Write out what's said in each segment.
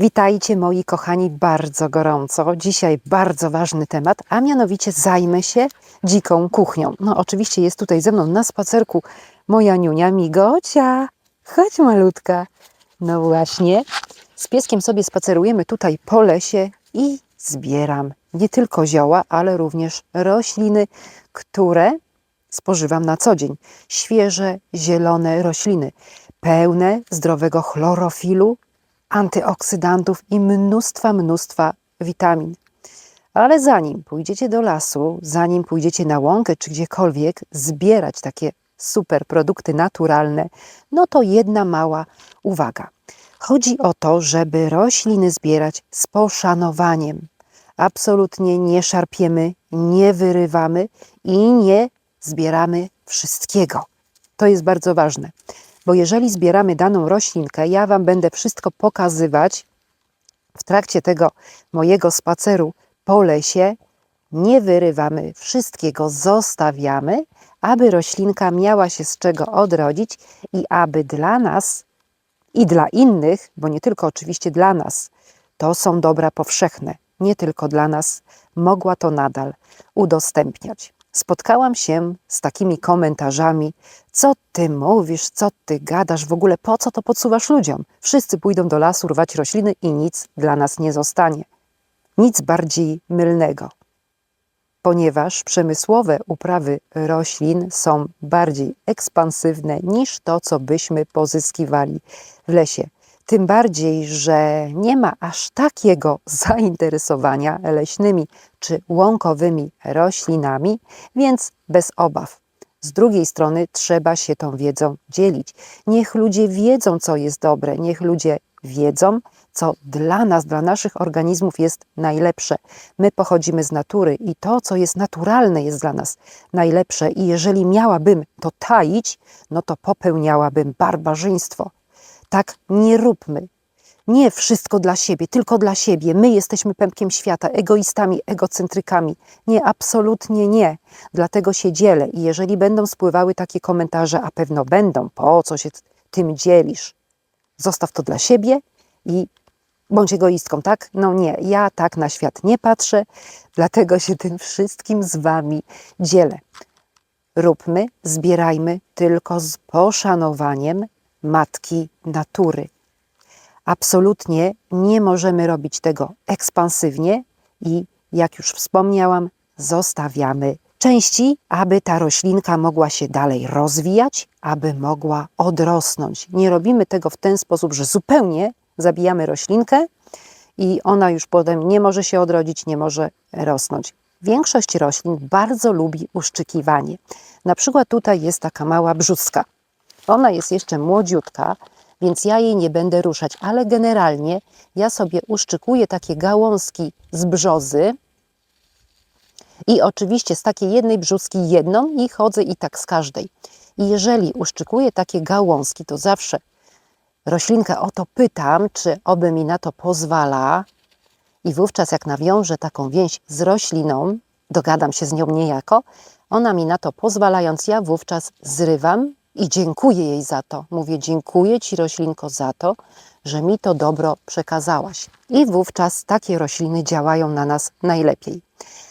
Witajcie moi kochani bardzo gorąco. Dzisiaj bardzo ważny temat, a mianowicie zajmę się dziką kuchnią. No oczywiście jest tutaj ze mną na spacerku moja niunia Migocia. Chodź malutka. No właśnie, z pieskiem sobie spacerujemy tutaj po lesie i zbieram nie tylko zioła, ale również rośliny, które spożywam na co dzień. Świeże, zielone rośliny, pełne zdrowego chlorofilu, antyoksydantów i mnóstwa, mnóstwa witamin. Ale zanim pójdziecie do lasu, zanim pójdziecie na łąkę czy gdziekolwiek zbierać takie super produkty naturalne, no to jedna mała uwaga. Chodzi o to, żeby rośliny zbierać z poszanowaniem. Absolutnie nie szarpiemy, nie wyrywamy i nie zbieramy wszystkiego. To jest bardzo ważne, bo jeżeli zbieramy daną roślinkę, ja Wam będę wszystko pokazywać w trakcie tego mojego spaceru po lesie. Nie wyrywamy wszystkiego, zostawiamy, aby roślinka miała się z czego odrodzić i aby dla nas i dla innych, bo nie tylko oczywiście dla nas, to są dobra powszechne, nie tylko dla nas, mogła to nadal udostępniać. Spotkałam się z takimi komentarzami: Co ty mówisz, co ty gadasz, w ogóle po co to podsuwasz ludziom? Wszyscy pójdą do lasu rwać rośliny i nic dla nas nie zostanie. Nic bardziej mylnego ponieważ przemysłowe uprawy roślin są bardziej ekspansywne niż to, co byśmy pozyskiwali w lesie. Tym bardziej, że nie ma aż takiego zainteresowania leśnymi czy łąkowymi roślinami, więc bez obaw. Z drugiej strony trzeba się tą wiedzą dzielić. Niech ludzie wiedzą, co jest dobre, niech ludzie wiedzą, co dla nas, dla naszych organizmów jest najlepsze. My pochodzimy z natury i to, co jest naturalne, jest dla nas najlepsze. I jeżeli miałabym to taić, no to popełniałabym barbarzyństwo. Tak nie róbmy. Nie wszystko dla siebie, tylko dla siebie. My jesteśmy pępkiem świata, egoistami, egocentrykami. Nie, absolutnie nie. Dlatego się dzielę. I jeżeli będą spływały takie komentarze, a pewno będą, po co się tym dzielisz? Zostaw to dla siebie i bądź egoistką, tak? No nie, ja tak na świat nie patrzę, dlatego się tym wszystkim z Wami dzielę. Róbmy, zbierajmy tylko z poszanowaniem matki natury. Absolutnie nie możemy robić tego ekspansywnie i, jak już wspomniałam, zostawiamy części, aby ta roślinka mogła się dalej rozwijać, aby mogła odrosnąć. Nie robimy tego w ten sposób, że zupełnie zabijamy roślinkę i ona już potem nie może się odrodzić, nie może rosnąć. Większość roślin bardzo lubi uszczykiwanie. Na przykład tutaj jest taka mała brzuska. Ona jest jeszcze młodziutka, więc ja jej nie będę ruszać, ale generalnie ja sobie uszczykuję takie gałązki z brzozy i oczywiście z takiej jednej brzuski jedną i chodzę i tak z każdej. I jeżeli uszczykuję takie gałązki, to zawsze roślinkę o to pytam, czy oby mi na to pozwala. I wówczas, jak nawiążę taką więź z rośliną, dogadam się z nią niejako, ona mi na to pozwalając, ja wówczas zrywam i dziękuję jej za to. Mówię: Dziękuję ci, roślinko, za to, że mi to dobro przekazałaś. I wówczas takie rośliny działają na nas najlepiej.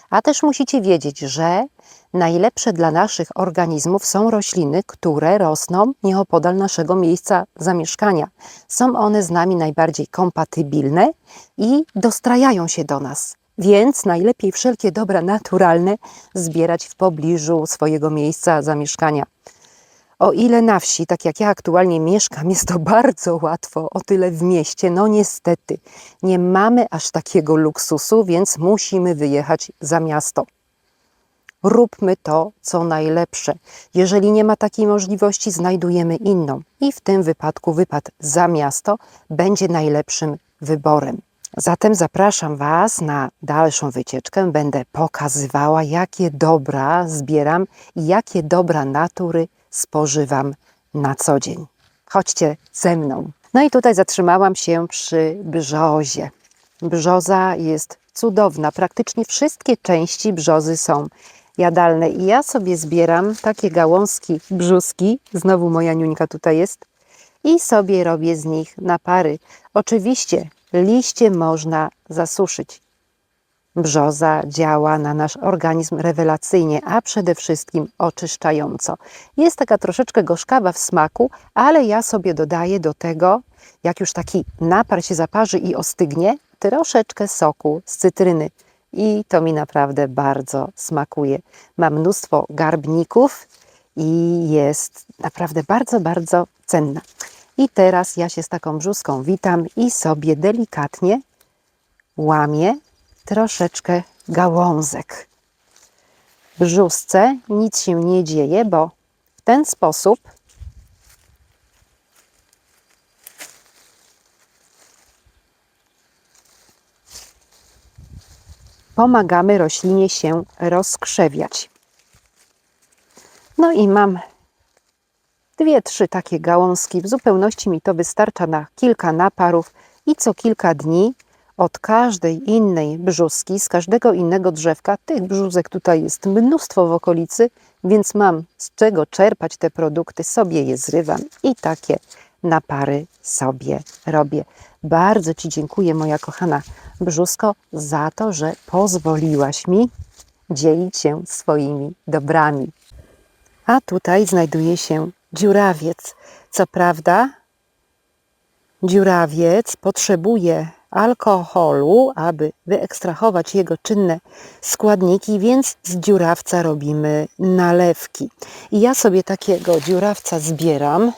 A też musicie wiedzieć, że najlepsze dla naszych organizmów są rośliny, które rosną nieopodal naszego miejsca zamieszkania. Są one z nami najbardziej kompatybilne i dostrajają się do nas. Więc najlepiej wszelkie dobra naturalne zbierać w pobliżu swojego miejsca zamieszkania. O ile na wsi, tak jak ja aktualnie mieszkam, jest to bardzo łatwo, o tyle w mieście, no niestety, nie mamy aż takiego luksusu, więc musimy wyjechać za miasto. Róbmy to, co najlepsze. Jeżeli nie ma takiej możliwości, znajdujemy inną. I w tym wypadku wypad za miasto będzie najlepszym wyborem. Zatem zapraszam Was na dalszą wycieczkę. Będę pokazywała, jakie dobra zbieram i jakie dobra natury spożywam na co dzień. Chodźcie ze mną. No i tutaj zatrzymałam się przy brzozie. Brzoza jest cudowna. Praktycznie wszystkie części brzozy są jadalne. I ja sobie zbieram takie gałązki brzuski. Znowu moja niuńka tutaj jest. I sobie robię z nich napary. Oczywiście liście można zasuszyć. Brzoza działa na nasz organizm rewelacyjnie, a przede wszystkim oczyszczająco. Jest taka troszeczkę gorzkawa w smaku, ale ja sobie dodaję do tego, jak już taki napar się zaparzy i ostygnie, troszeczkę soku z cytryny. I to mi naprawdę bardzo smakuje. Ma mnóstwo garbników i jest naprawdę bardzo, bardzo cenna. I teraz ja się z taką brzuską witam i sobie delikatnie łamię troszeczkę gałązek. W brzusce nic się nie dzieje, bo w ten sposób pomagamy roślinie się rozkrzewiać. No i mam dwie, trzy takie gałązki. W zupełności mi to wystarcza na kilka naparów i co kilka dni od każdej innej brzuski, z każdego innego drzewka, tych brzuzek tutaj jest mnóstwo w okolicy, więc mam z czego czerpać te produkty, sobie je zrywam i takie napary sobie robię. Bardzo Ci dziękuję, moja kochana brzusko, za to, że pozwoliłaś mi dzielić się swoimi dobrami. A tutaj znajduje się dziurawiec. Co prawda, dziurawiec potrzebuje alkoholu, aby wyekstrahować jego czynne składniki, więc z dziurawca robimy nalewki. I ja sobie takiego dziurawca zbieram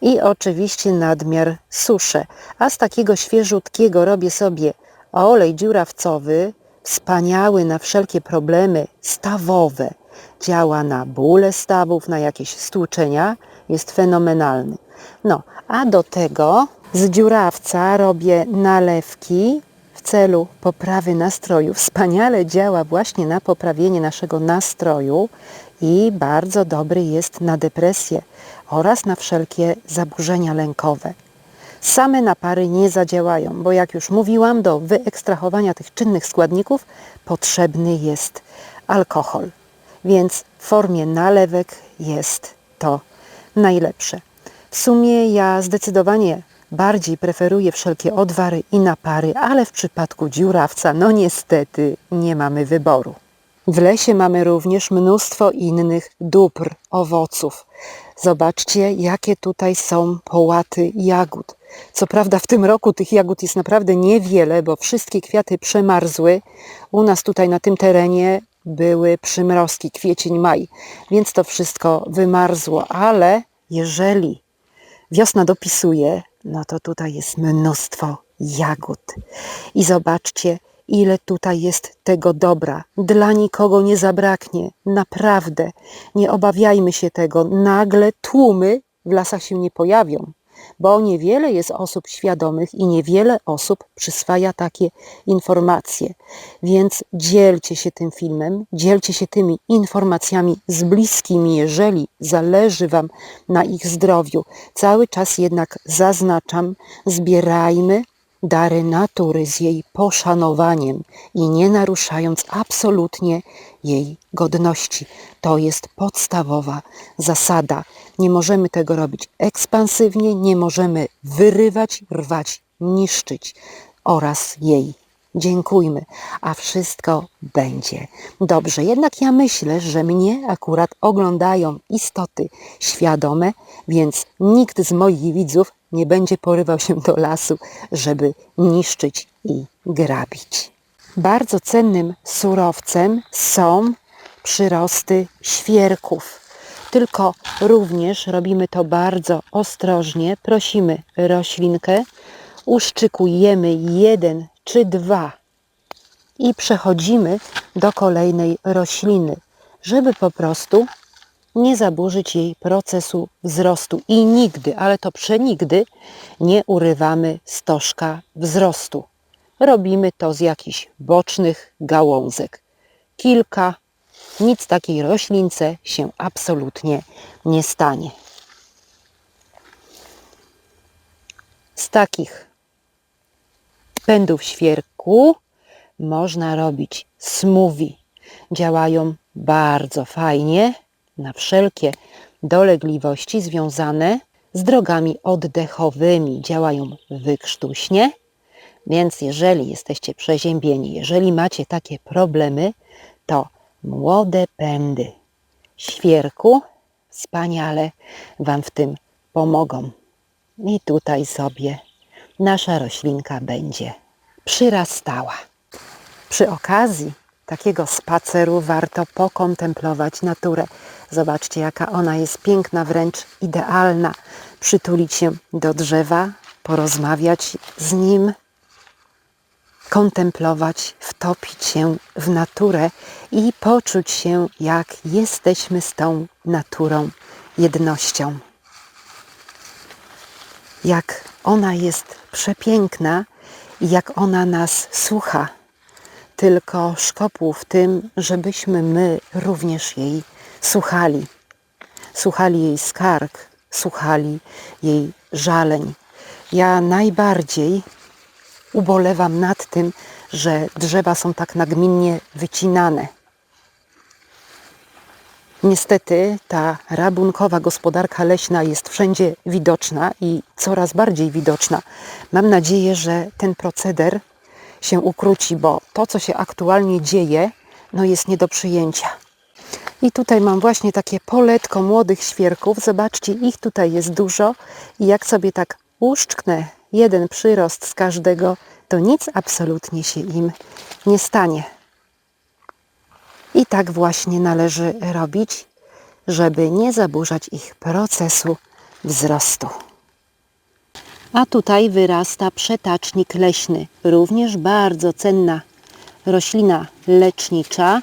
i oczywiście nadmiar suszę. A z takiego świeżutkiego robię sobie olej dziurawcowy, wspaniały na wszelkie problemy stawowe. Działa na bóle stawów, na jakieś stłuczenia, jest fenomenalny. No, a do tego z dziurawca robię nalewki w celu poprawy nastroju. Wspaniale działa właśnie na poprawienie naszego nastroju i bardzo dobry jest na depresję oraz na wszelkie zaburzenia lękowe. Same napary nie zadziałają, bo jak już mówiłam, do wyekstrahowania tych czynnych składników potrzebny jest alkohol. Więc w formie nalewek jest to najlepsze. W sumie ja zdecydowanie bardziej preferuję wszelkie odwary i napary, ale w przypadku dziurawca, no niestety, nie mamy wyboru. W lesie mamy również mnóstwo innych dóbr, owoców. Zobaczcie, jakie tutaj są połaty jagód. Co prawda w tym roku tych jagód jest naprawdę niewiele, bo wszystkie kwiaty przemarzły. U nas tutaj na tym terenie były przymrozki, kwiecień, maj, więc to wszystko wymarzło, ale jeżeli wiosna dopisuje, no to tutaj jest mnóstwo jagód. I zobaczcie, ile tutaj jest tego dobra. Dla nikogo nie zabraknie. Naprawdę. Nie obawiajmy się tego. Nagle tłumy w lasach się nie pojawią bo niewiele jest osób świadomych i niewiele osób przyswaja takie informacje. Więc dzielcie się tym filmem, dzielcie się tymi informacjami z bliskimi, jeżeli zależy Wam na ich zdrowiu. Cały czas jednak zaznaczam, zbierajmy dary natury z jej poszanowaniem i nie naruszając absolutnie jej godności. To jest podstawowa zasada. Nie możemy tego robić ekspansywnie, nie możemy wyrywać, rwać, niszczyć oraz jej dziękujmy, a wszystko będzie dobrze. Jednak ja myślę, że mnie akurat oglądają istoty świadome, więc nikt z moich widzów nie będzie porywał się do lasu, żeby niszczyć i grabić. Bardzo cennym surowcem są przyrosty świerków. Tylko również robimy to bardzo ostrożnie. Prosimy roślinkę, uszczykujemy jeden czy dwa i przechodzimy do kolejnej rośliny, żeby po prostu nie zaburzyć jej procesu wzrostu i nigdy, ale to przenigdy nie urywamy stożka wzrostu. Robimy to z jakichś bocznych gałązek. Kilka, nic takiej roślince się absolutnie nie stanie. Z takich pędów świerku można robić smoothie. Działają bardzo fajnie na wszelkie dolegliwości związane z drogami oddechowymi, działają wykrztuśnie. Więc jeżeli jesteście przeziębieni, jeżeli macie takie problemy, to młode pędy świerku wspaniale Wam w tym pomogą. I tutaj sobie nasza roślinka będzie przyrastała. Przy okazji takiego spaceru warto pokontemplować naturę. Zobaczcie, jaka ona jest piękna, wręcz idealna. Przytulić się do drzewa, porozmawiać z nim, kontemplować, wtopić się w naturę i poczuć się, jak jesteśmy z tą naturą jednością. Jak ona jest przepiękna i jak ona nas słucha. Tylko szkopuł w tym, żebyśmy my również jej słuchali. Słuchali jej skarg, słuchali jej żaleń. Ja najbardziej ubolewam nad tym, że drzewa są tak nagminnie wycinane. Niestety ta rabunkowa gospodarka leśna jest wszędzie widoczna i coraz bardziej widoczna. Mam nadzieję, że ten proceder się ukróci, bo to, co się aktualnie dzieje, no jest nie do przyjęcia. I tutaj mam właśnie takie poletko młodych świerków. Zobaczcie, ich tutaj jest dużo. I jak sobie tak uszczknę jeden przyrost z każdego, to nic absolutnie się im nie stanie. I tak właśnie należy robić, żeby nie zaburzać ich procesu wzrostu. A tutaj wyrasta przetacznik leśny, również bardzo cenna roślina lecznicza.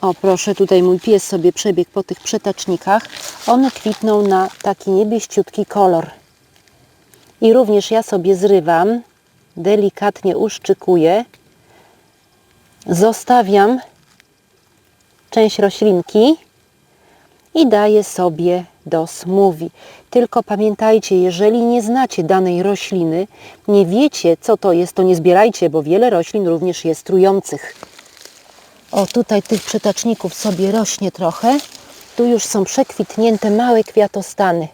O proszę, tutaj mój pies sobie przebiegł po tych przetacznikach. One kwitną na taki niebieściutki kolor. I również ja sobie zrywam, delikatnie uszczykuję, zostawiam część roślinki i daję sobie do smoothie. Tylko pamiętajcie, jeżeli nie znacie danej rośliny, nie wiecie co to jest, to nie zbierajcie, bo wiele roślin również jest trujących. O, tutaj tych przetaczników sobie rośnie trochę. Tu już są przekwitnięte małe kwiatostany.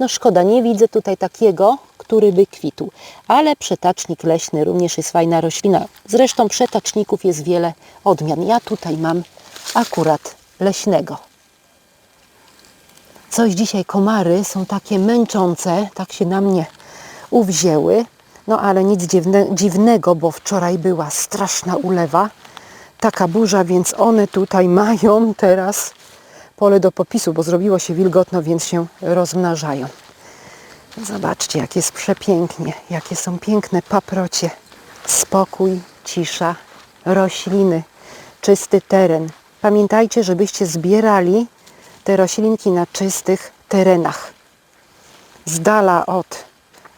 No szkoda, nie widzę tutaj takiego, który by kwitł. Ale przetacznik leśny również jest fajna roślina. Zresztą przetaczników jest wiele odmian. Ja tutaj mam akurat leśnego. Coś dzisiaj komary są takie męczące, tak się na mnie uwzięły. No ale nic dziwne, dziwnego, bo wczoraj była straszna ulewa, taka burza, więc one tutaj mają teraz pole do popisu, bo zrobiło się wilgotno, więc się rozmnażają. Zobaczcie, jak jest przepięknie, jakie są piękne paprocie. Spokój, cisza, rośliny, czysty teren. Pamiętajcie, żebyście zbierali te roślinki na czystych terenach. Z dala od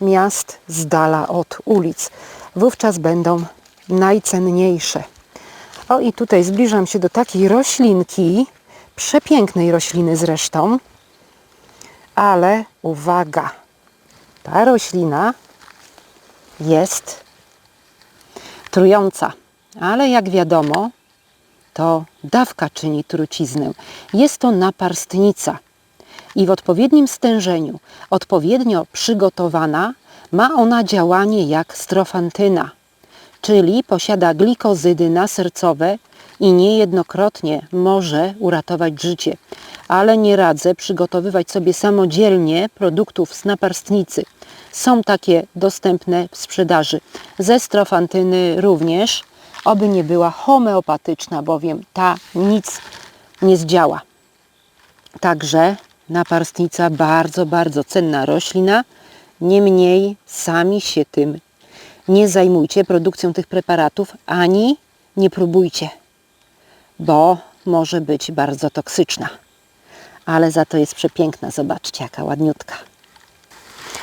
miast, z dala od ulic. Wówczas będą najcenniejsze. O i tutaj zbliżam się do takiej roślinki, przepięknej rośliny zresztą, ale uwaga, ta roślina jest trująca, ale jak wiadomo, to dawka czyni truciznę. Jest to naparstnica i w odpowiednim stężeniu, odpowiednio przygotowana, ma ona działanie jak strofantyna, czyli posiada glikozydy nasercowe i niejednokrotnie może uratować życie. Ale nie radzę przygotowywać sobie samodzielnie produktów z naparstnicy. Są takie dostępne w sprzedaży. Ze strofantyny również oby nie była homeopatyczna, bowiem ta nic nie zdziała. Także naparstnica bardzo, bardzo cenna roślina. Niemniej sami się tym nie zajmujcie produkcją tych preparatów, ani nie próbujcie, bo może być bardzo toksyczna. Ale za to jest przepiękna. Zobaczcie, jaka ładniutka.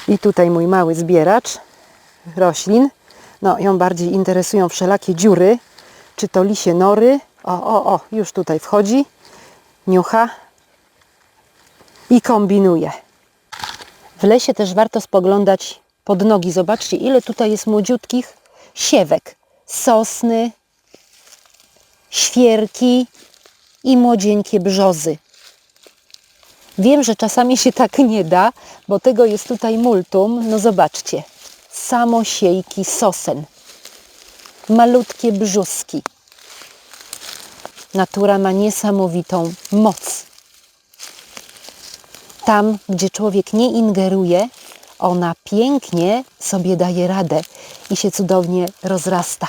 I tutaj mój mały zbieracz roślin no, ją bardziej interesują wszelakie dziury, czy to lisie nory. O, o, o, już tutaj wchodzi, niucha i kombinuje. W lesie też warto spoglądać pod nogi. Zobaczcie, ile tutaj jest młodziutkich siewek. Sosny, świerki i młodzieńkie brzozy. Wiem, że czasami się tak nie da, bo tego jest tutaj multum. No zobaczcie, samosiejki sosen, malutkie brzuski. Natura ma niesamowitą moc. Tam, gdzie człowiek nie ingeruje, ona pięknie sobie daje radę i się cudownie rozrasta.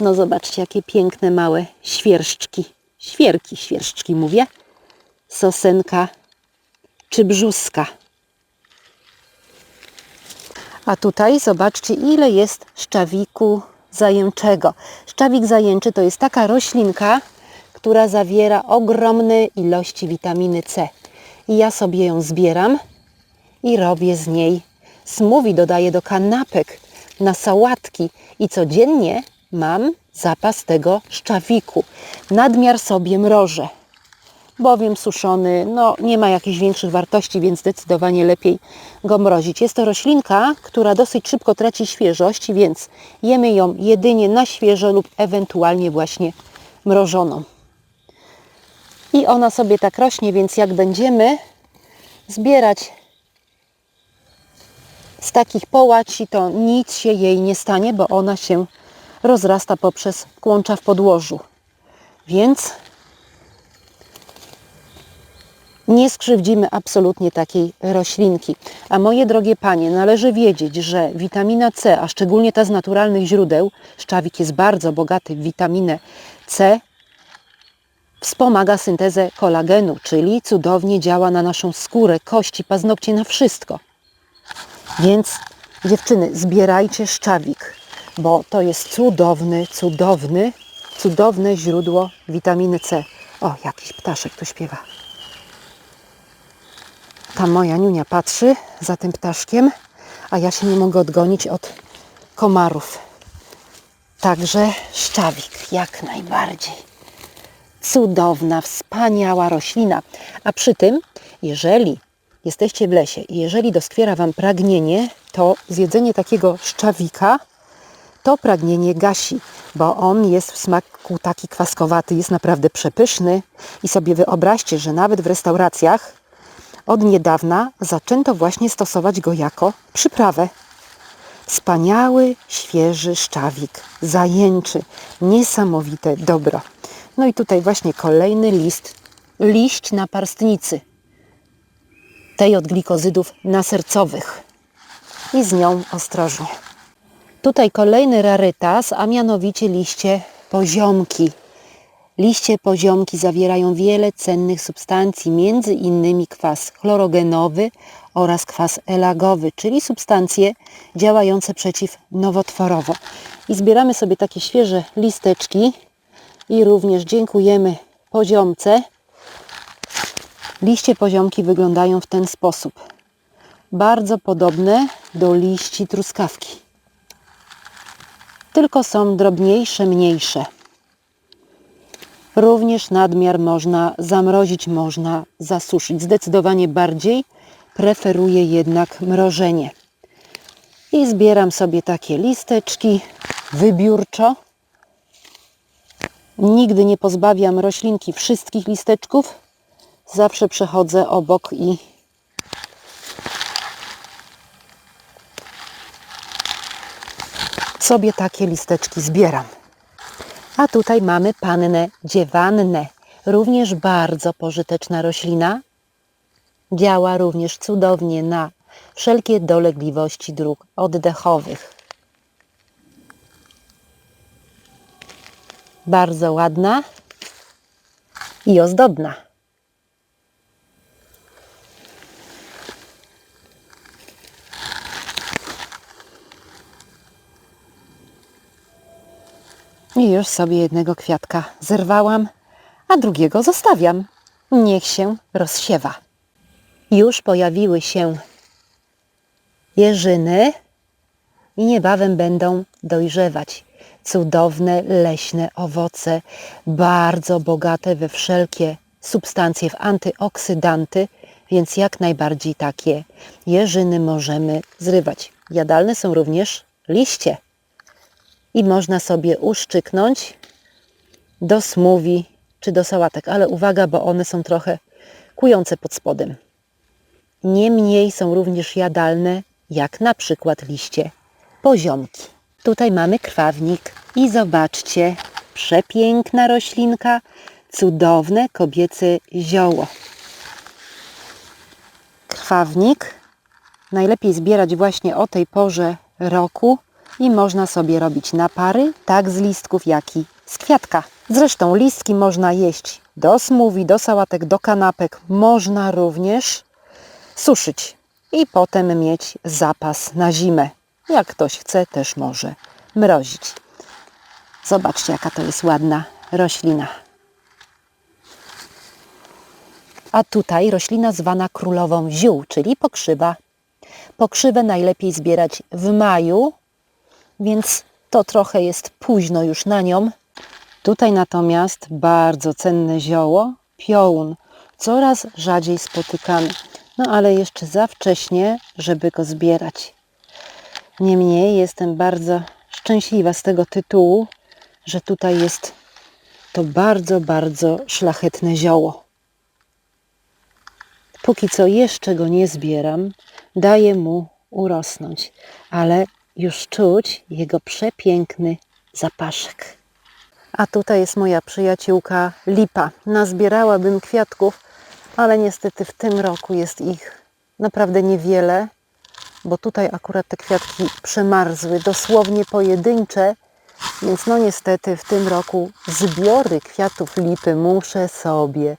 No zobaczcie, jakie piękne małe świerszczki. Świerki, świerszczki mówię. Sosenka czy brzuska. A tutaj zobaczcie, ile jest szczawiku zajęczego. Szczawik zajęczy to jest taka roślinka, która zawiera ogromne ilości witaminy C. I ja sobie ją zbieram i robię z niej smoothie, dodaję do kanapek, na sałatki i codziennie mam zapas tego szczawiku. Nadmiar sobie mrożę, bowiem suszony no, nie ma jakichś większych wartości, więc zdecydowanie lepiej go mrozić. Jest to roślinka, która dosyć szybko traci świeżość, więc jemy ją jedynie na świeżo lub ewentualnie właśnie mrożoną. I ona sobie tak rośnie, więc jak będziemy zbierać z takich połaci, to nic się jej nie stanie, bo ona się rozrasta poprzez kłącza w podłożu. Więc nie skrzywdzimy absolutnie takiej roślinki. A moje drogie panie, należy wiedzieć, że witamina C, a szczególnie ta z naturalnych źródeł, szczawik jest bardzo bogaty w witaminę C, wspomaga syntezę kolagenu, czyli cudownie działa na naszą skórę, kości, paznokcie, na wszystko. Więc dziewczyny, zbierajcie szczawik, bo to jest cudowny, cudowny, cudowne źródło witaminy C. O, jakiś ptaszek tu śpiewa. Ta moja niunia patrzy za tym ptaszkiem, a ja się nie mogę odgonić od komarów. Także szczawik, jak najbardziej. Cudowna, wspaniała roślina. A przy tym, jeżeli jesteście w lesie i jeżeli doskwiera Wam pragnienie, to zjedzenie takiego szczawika to pragnienie gasi, bo on jest w smaku taki kwaskowaty, jest naprawdę przepyszny i sobie wyobraźcie, że nawet w restauracjach od niedawna zaczęto właśnie stosować go jako przyprawę. Wspaniały, świeży szczawik, zajęczy, niesamowite dobro. No i tutaj właśnie kolejny list, liść naparstnicy, tej od glikozydów nasercowych. I z nią ostrożnie. Tutaj kolejny rarytas, a mianowicie liście poziomki. Liście poziomki zawierają wiele cennych substancji, między innymi kwas chlorogenowy oraz kwas elagowy, czyli substancje działające przeciwnowotworowo. I zbieramy sobie takie świeże listeczki i również dziękujemy poziomce. Liście poziomki wyglądają w ten sposób. Bardzo podobne do liści truskawki. Tylko są drobniejsze, mniejsze. Również nadmiar można zamrozić, można zasuszyć. Zdecydowanie bardziej preferuję jednak mrożenie. I zbieram sobie takie listeczki wybiórczo. Nigdy nie pozbawiam roślinki wszystkich listeczków. Zawsze przechodzę obok i sobie takie listeczki zbieram. A tutaj mamy pannę dziewannę. Również bardzo pożyteczna roślina. Działa również cudownie na wszelkie dolegliwości dróg oddechowych. Bardzo ładna i ozdobna. I już sobie jednego kwiatka zerwałam, a drugiego zostawiam. Niech się rozsiewa. Już pojawiły się jeżyny i niebawem będą dojrzewać. Cudowne leśne owoce, bardzo bogate we wszelkie substancje, w antyoksydanty, więc jak najbardziej takie jeżyny możemy zrywać. Jadalne są również liście i można sobie uszczyknąć do smoothie czy do sałatek, ale uwaga, bo one są trochę kujące pod spodem. Niemniej są również jadalne, jak na przykład liście poziomki. Tutaj mamy krwawnik i zobaczcie, przepiękna roślinka, cudowne kobiece zioło. Krwawnik najlepiej zbierać właśnie o tej porze roku i można sobie robić napary, tak z listków, jak i z kwiatka. Zresztą listki można jeść do smoothie, do sałatek, do kanapek. Można również suszyć i potem mieć zapas na zimę. Jak ktoś chce, też może mrozić. Zobaczcie, jaka to jest ładna roślina. A tutaj roślina zwana królową ziół, czyli pokrzywa. Pokrzywę najlepiej zbierać w maju, więc to trochę jest późno już na nią. Tutaj natomiast bardzo cenne zioło, piołun, coraz rzadziej spotykany. No ale jeszcze za wcześnie, żeby go zbierać. Niemniej jestem bardzo szczęśliwa z tego tytułu, że tutaj jest to bardzo, bardzo szlachetne zioło. Póki co jeszcze go nie zbieram, daję mu urosnąć, ale już czuć jego przepiękny zapaszek. A tutaj jest moja przyjaciółka lipa. Nazbierałabym kwiatków, ale niestety w tym roku jest ich naprawdę niewiele, bo tutaj akurat te kwiatki przemarzły, dosłownie pojedyncze, więc no niestety w tym roku zbiory kwiatów lipy muszę sobie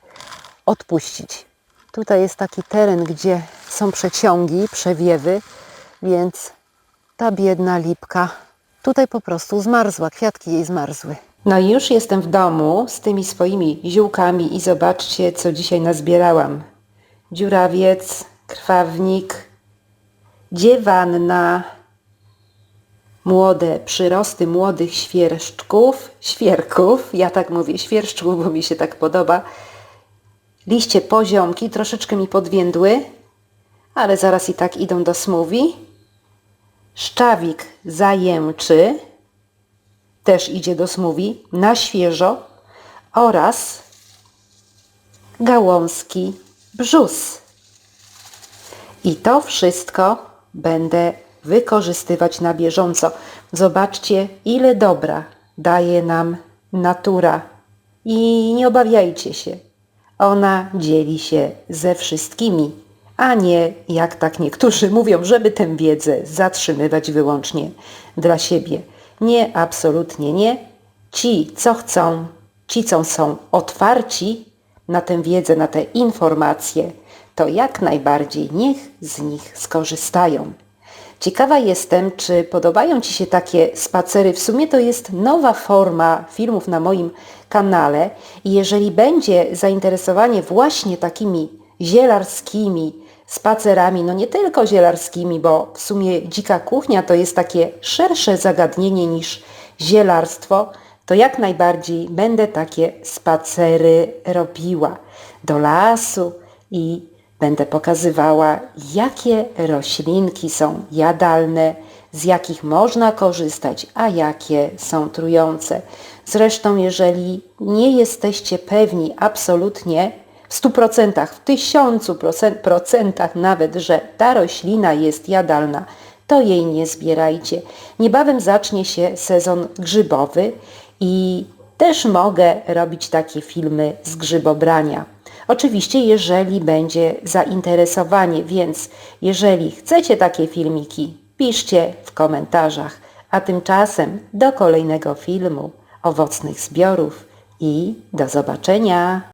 odpuścić. Tutaj jest taki teren, gdzie są przeciągi, przewiewy, więc ta biedna lipka tutaj po prostu zmarzła, kwiatki jej zmarzły. No i już jestem w domu z tymi swoimi ziółkami i zobaczcie, co dzisiaj nazbierałam. Dziurawiec, krwawnik, dziewanna, młode przyrosty młodych świerszczków, świerków, ja tak mówię świerszczków, bo mi się tak podoba, liście poziomki, troszeczkę mi podwiędły, ale zaraz i tak idą do smoothie. Szczawik zajęczy, też idzie do smoothie, na świeżo oraz gałązki brzus. I to wszystko będę wykorzystywać na bieżąco. Zobaczcie, ile dobra daje nam natura. I nie obawiajcie się, ona dzieli się ze wszystkimi, a nie, jak tak niektórzy mówią, żeby tę wiedzę zatrzymywać wyłącznie dla siebie. Nie, absolutnie nie. Ci, co chcą, ci, co są otwarci na tę wiedzę, na te informacje, to jak najbardziej niech z nich skorzystają. Ciekawa jestem, czy podobają Ci się takie spacery. W sumie to jest nowa forma filmów na moim kanale i jeżeli będzie zainteresowanie właśnie takimi zielarskimi spacerami, no nie tylko zielarskimi, bo w sumie dzika kuchnia to jest takie szersze zagadnienie niż zielarstwo, to jak najbardziej będę takie spacery robiła do lasu i Będę pokazywała, jakie roślinki są jadalne, z jakich można korzystać, a jakie są trujące. Zresztą, jeżeli nie jesteście pewni absolutnie w stu procentach, w tysiącu procentach nawet, że ta roślina jest jadalna, to jej nie zbierajcie. Niebawem zacznie się sezon grzybowy i też mogę robić takie filmy z grzybobrania. Oczywiście, jeżeli będzie zainteresowanie, więc jeżeli chcecie takie filmiki, piszcie w komentarzach. A tymczasem do kolejnego filmu owocnych zbiorów i do zobaczenia.